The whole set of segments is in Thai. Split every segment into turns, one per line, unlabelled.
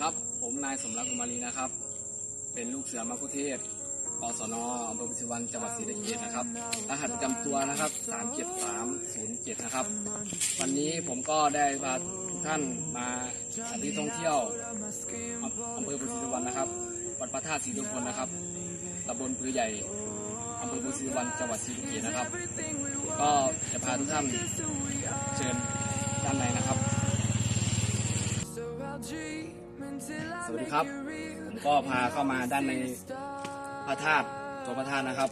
ครับ ผมนายสมรักกุมารีนะครับ เป็นลูกเสือมะกุเทศกศนอำเภอพิศวันจังหวัดศรีสะเกษนะครับ รหัสประจำตัวนะครับ37307 นะครับ วันนี้ผมก็ได้พาทุกท่านมาสถานที่ท่องเที่ยวอำเภอพุทธิวันนะครับ วัดพระธาตุศรีทุพนนะครับตำบลพือใหญ่อำเภอพุทธิวันจังหวัดศรีสะเกษนะครับ ก็จะพาทุกท่านเชิญด้านในนะครับ สวัสดีครับ ผมก็พาเข้ามาด้านในพระธาตุตัวพระธาตุนะครับ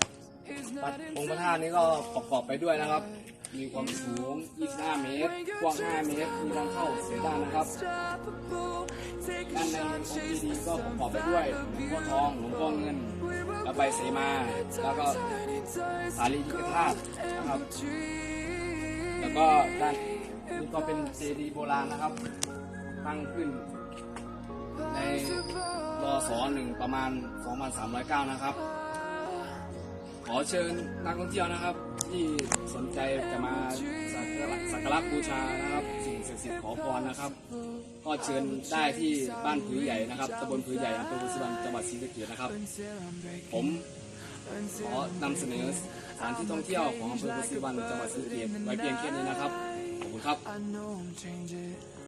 องค์พระธาตุนี้ก็ประกอบไปด้วยนะครับ มีความสูง 25 เมตร กว้าง 5 เมตร มีทางเข้าสีด้านนะครับ ด้านในองค์เจดีย์ก็ประกอบไปด้วยหลวงพ่อทองหลวงพ่อเงินและใบเสมา แล้วก็สารีริกธาตุนะครับ แล้วก็ด้านนี้ก็เป็นเจดีย์โบราณนะครับ ตั้งขึ้น หนึ่งประมาณ 2,309 นะครับ ขอเชิญนักท่องเที่ยวนะครับ ที่สนใจจะมาสักการะสักการะบูชานะครับ สิ่งศักดิ์สิทธิ์ขอพรนะครับ ก็เชิญได้ที่บ้านผือใหญ่นะครับตำบลผือใหญ่อำเภอบุษบันจังหวัดศรีสะเกษนะครับ ผมขอนำเสนอสถานที่ท่องเที่ยวของอำเภอบุษบันจังหวัดศรีสะเกษไว้เพียงแค่นี้นะครับขอบคุณครับ